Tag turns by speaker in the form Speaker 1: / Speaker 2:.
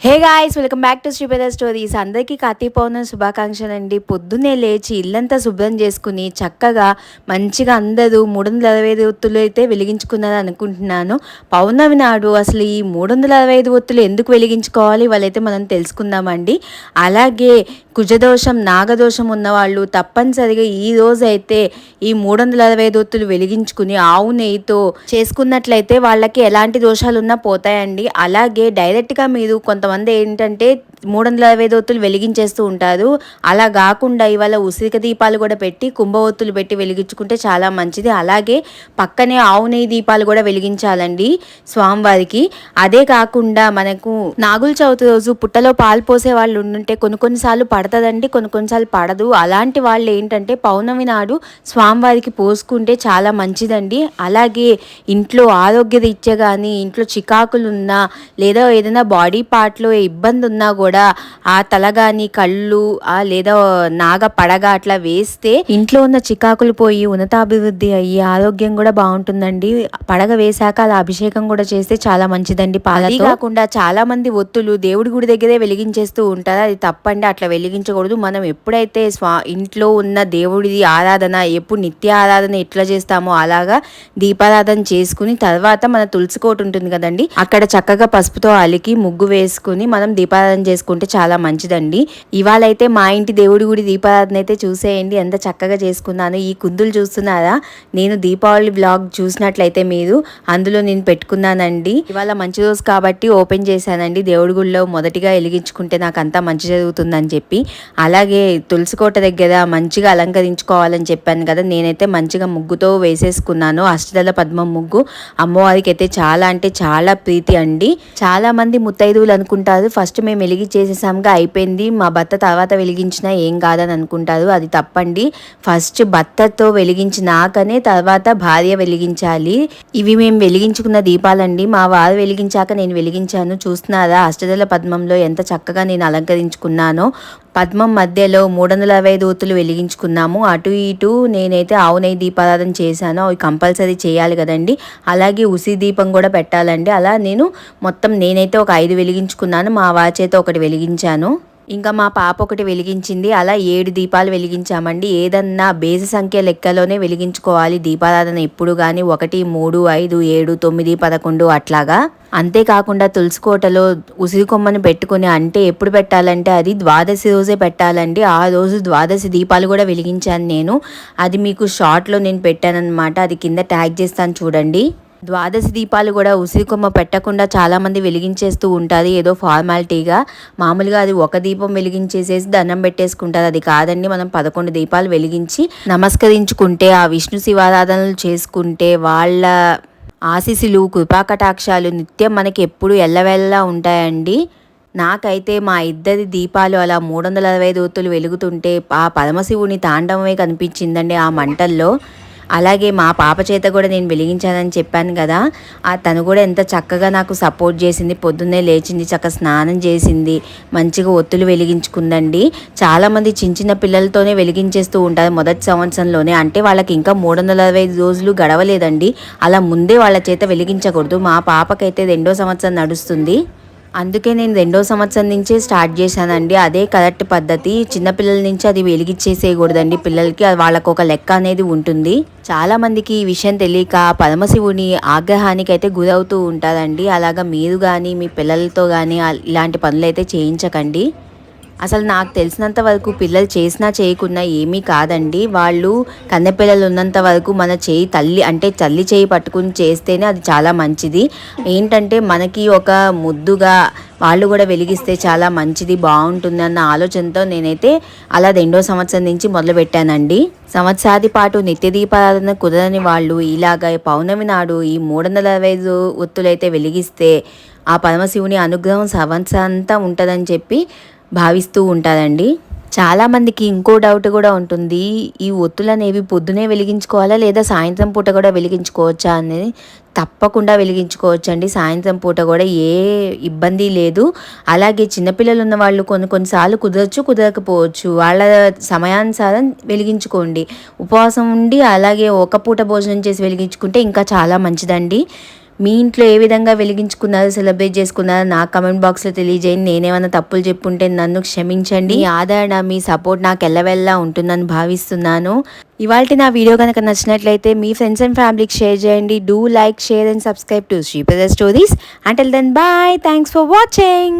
Speaker 1: Hey guys welcome back to Sripeda stories అందరికీ కార్తీక పౌర్ణమి శుభాకాంక్షలు అండి పొద్దున్నే లేచి ఇల్లంతా శుభ్రం చేసుకుని చక్కగా మంచిగా అందరూ మూడు వందల అరవై ఐదు ఒత్తులు అయితే వెలిగించుకున్నారు అనుకుంటున్నాను. పౌర్ణమి నాడు అసలు ఈ మూడు వందల అరవై ఐదు ఒత్తులు ఎందుకు వెలిగించుకోవాలి వాళ్ళైతే మనం తెలుసుకుందామండి. అలాగే కుజదోషం నాగదోషం ఉన్నవాళ్ళు తప్పనిసరిగా ఈ రోజు అయితే ఈ మూడు వందల అరవై దొత్తులు వెలిగించుకుని ఆవు నెయ్యితో చేసుకున్నట్లయితే వాళ్ళకి ఎలాంటి దోషాలు ఉన్నా పోతాయండి. అలాగే డైరెక్ట్గా మీరు కొంతమంది ఏంటంటే మూడు వందల అరవై ఐదు ఒత్తులు వెలిగించేస్తూ ఉంటారు. అలా కాకుండా ఇవాళ ఉసిరిక దీపాలు కూడా పెట్టి కుంభ ఒత్తులు పెట్టి వెలిగించుకుంటే చాలా మంచిది. అలాగే పక్కనే ఆవు నెయ్యి దీపాలు కూడా వెలిగించాలండి స్వామివారికి. అదే కాకుండా మనకు నాగుల చవితి రోజు పుట్టలో పాలు పోసే వాళ్ళు ఉండుంటే కొన్ని కొన్నిసార్లు పడుతుందండి కొన్ని కొన్నిసార్లు పడదు. అలాంటి వాళ్ళు ఏంటంటే పౌర్ణమి నాడు స్వామివారికి పోసుకుంటే చాలా మంచిదండి. అలాగే ఇంట్లో ఆరోగ్య రీత్యా కానీ ఇంట్లో చికాకులు ఉన్నా లేదా ఏదైనా బాడీ పార్ట్లో ఇబ్బంది ఉన్నా కూడా కూడా ఆ తలగాని కళ్ళు ఆ లేదా నాగ పడగ అట్లా వేస్తే ఇంట్లో ఉన్న చికాకులు పోయి ఉన్నతాభివృద్ధి అయ్యి ఆరోగ్యం కూడా బాగుంటుందండి. పడగ వేశాక అలా అభిషేకం కూడా చేస్తే చాలా మంచిదండి పాలతో. కాకుండా చాలా మంది ఒత్తులు దేవుడి గుడి దగ్గరే వెలిగించేస్తూ ఉంటారు. అది తప్పండి అట్లా వెలిగించకూడదు. మనం ఎప్పుడైతే స్వా ఇంట్లో ఉన్న దేవుడిది ఆరాధన ఎప్పుడు నిత్య ఆరాధన ఎట్లా చేస్తామో అలాగా దీపారాధన చేసుకుని తర్వాత మన తులసి కోట ఉంటుంది కదండి అక్కడ చక్కగా పసుపుతో అలికి ముగ్గు వేసుకుని మనం దీపారాధన చేసుకుంటే చాలా మంచిదండి. ఇవాళ అయితే మా ఇంటి దేవుడి గుడి దీపారాధన అయితే చూసేయండి. ఎంత చక్కగా చేసుకున్నాను. ఈ కుందులు చూస్తున్నారా? నేను దీపావళి బ్లాగ్ చూసినట్లయితే మీరు అందులో నేను పెట్టుకున్నానండి. ఇవాళ మంచి రోజు కాబట్టి ఓపెన్ చేశానండి. దేవుడి గుడిలో మొదటిగా వెలిగించుకుంటే నాకు అంతా మంచి జరుగుతుందని చెప్పి. అలాగే తులసికోట దగ్గర మంచిగా అలంకరించుకోవాలని చెప్పాను కదా. నేనైతే మంచిగా ముగ్గుతో వేసేసుకున్నాను. అష్టదల పద్మం ముగ్గు. అమ్మవారికి అయితే చాలా అంటే చాలా ప్రీతి అండి. చాలా మంది ముత్తైదువులు అనుకుంటారు ఫస్ట్ మేము వెలిగి వెలిగించేసేసాముగా అయిపోయింది. మా భర్త తర్వాత వెలిగించినా ఏం కాదని అనుకుంటారు. అది తప్పండి. ఫస్ట్ భర్తతో వెలిగించినాకనే తర్వాత భార్య వెలిగించాలి. ఇవి మేము వెలిగించుకున్న దీపాలండి. మా వారు వెలిగించాక నేను వెలిగించాను. చూస్తున్నారా అష్టదల పద్మంలో ఎంత చక్కగా నేను అలంకరించుకున్నానో. పద్మం మధ్యలో మూడు వందల అరవై దూతులు వెలిగించుకున్నాము. అటు ఇటు నేనైతే ఆవు నెయ్యి దీపారాధన చేశాను. అవి కంపల్సరీ చేయాలి కదండి. అలాగే ఉసి దీపం కూడా పెట్టాలండి. అలా నేను మొత్తం నేనైతే ఒక ఐదు వెలిగించుకున్నాను. మా వాచేత ఒకటి వెలిగించాను. ఇంకా మా పాప ఒకటి వెలిగించింది. అలా ఏడు దీపాలు వెలిగించామండి. ఏదన్నా బేసి సంఖ్య లెక్కలోనే వెలిగించుకోవాలి దీపారాధన ఎప్పుడు కానీ ఒకటి మూడు ఐదు ఏడు తొమ్మిది పదకొండు అట్లాగా. అంతేకాకుండా తులసి కోటలో ఉసిరి కొమ్మను పెట్టుకుని అంటే ఎప్పుడు పెట్టాలంటే అది ద్వాదశి రోజే పెట్టాలండి. ఆ రోజు ద్వాదశి దీపాలు కూడా వెలిగించాను నేను. అది మీకు షార్ట్లో నేను పెట్టానన్నమాట. అది కింద ట్యాగ్ చేస్తాను చూడండి. ద్వాదశి దీపాలు కూడా ఉసిరి కొమ్మ పెట్టకుండా చాలామంది వెలిగించేస్తూ ఉంటారు. ఏదో ఫార్మాలిటీగా మామూలుగా అది ఒక దీపం వెలిగించేసేసి దండం పెట్టేసుకుంటారు. అది కాదండి మనం పదకొండు దీపాలు వెలిగించి నమస్కరించుకుంటే ఆ విష్ణు శివారాధనలు చేసుకుంటే వాళ్ళ ఆశీస్సులు కృపాకటాక్షాలు నిత్యం మనకి ఎప్పుడు ఎల్లవెల్లా ఉంటాయండి. నాకైతే మా ఇద్దరి దీపాలు అలా మూడు వందల అరవై దూతులు వెలుగుతుంటే ఆ పరమశివుని తాండవమే కనిపించిందండి ఆ మంటల్లో. అలాగే మా పాప చేత కూడా నేను వెలిగించానని చెప్పాను కదా ఆ తను కూడా ఎంత చక్కగా నాకు సపోర్ట్ చేసింది. పొద్దున్నే లేచింది చక్క స్నానం చేసింది మంచిగా ఒత్తులు వెలిగించుకుందండి. చాలామంది చిన్న చిన్న పిల్లలతోనే వెలిగించేస్తూ ఉంటారు మొదటి సంవత్సరంలోనే. అంటే వాళ్ళకి ఇంకా మూడు వందల అరవై రోజులు గడవలేదండి. అలా ముందే వాళ్ళ చేత వెలిగించకూడదు. మా పాపకైతే రెండో సంవత్సరం నడుస్తుంది. అందుకే నేను రెండో సంవత్సరం నుంచే స్టార్ట్ చేశానండి. అదే కరెక్ట్ పద్ధతి. చిన్నపిల్లల నుంచి అది వెలిగించేసేయకూడదండి పిల్లలకి వాళ్ళకు ఒక లెక్క అనేది ఉంటుంది. చాలా మందికి ఈ విషయం తెలియక పరమశివుని ఆగ్రహానికి అయితే గురవుతూ ఉంటారండి. అలాగా మీరు కానీ మీ పిల్లలతో కానీ ఇలాంటి పనులు అయితే చేయించకండి. అసలు నాకు తెలిసినంత వరకు పిల్లలు చేసినా చేయకున్నా ఏమీ కాదండి. వాళ్ళు కన్నెపిల్లలు ఉన్నంత వరకు మన చేయి తల్లి అంటే తల్లి చేయి పట్టుకుని చేస్తేనే అది చాలా మంచిది. ఏంటంటే మనకి ఒక ముద్దుగా వాళ్ళు కూడా వెలిగిస్తే చాలా మంచిది బాగుంటుంది అన్న ఆలోచనతో నేనైతే అలా రెండో సంవత్సరం నుంచి మొదలుపెట్టానండి. సంవత్సరాది పాటు నిత్య దీపారాధన కుదరని వాళ్ళు ఇలాగ పౌర్ణమి నాడు ఈ మూడు వందల అరవై ఐదు ఒత్తులైతే వెలిగిస్తే ఆ పరమశివుని అనుగ్రహం సంవత్సరం అంతా ఉంటుందని చెప్పి భావిస్తూ ఉంటారండి చాలామందికి ఇంకో డౌట్ కూడా ఉంటుంది. ఈ ఒత్తులు అనేవి పొద్దునే వెలిగించుకోవాలా లేదా సాయంత్రం పూట కూడా వెలిగించుకోవచ్చా అనేది తప్పకుండా వెలిగించుకోవచ్చు అండి సాయంత్రం పూట కూడా ఏ ఇబ్బంది లేదు. అలాగే చిన్నపిల్లలు ఉన్న వాళ్ళు కొన్ని కొన్నిసార్లు కుదరచ్చు కుదరకపోవచ్చు. వాళ్ళ సమయానుసారం వెలిగించుకోండి. ఉపవాసం ఉండి అలాగే ఒక పూట భోజనం చేసి వెలిగించుకుంటే ఇంకా చాలా మంచిదండి. మీ ఇంట్లో ఏ విధంగా వెలిగించుకున్నారో సెలబ్రేట్ చేసుకున్నారో నా కమెంట్ బాక్స్లో తెలియజేయండి. నేనేమైనా తప్పులు చెప్పుంటే నన్ను క్షమించండి. మీ ఆదరణ మీ సపోర్ట్ నాకు ఎల్లవెల్లా ఉంటుందని భావిస్తున్నాను. ఇవాళ నా వీడియో కనుక నచ్చినట్లయితే మీ ఫ్రెండ్స్ అండ్ ఫ్యామిలీకి షేర్ చేయండి. Do like share and subscribe to Sriprada stories. Until then bye thanks for watching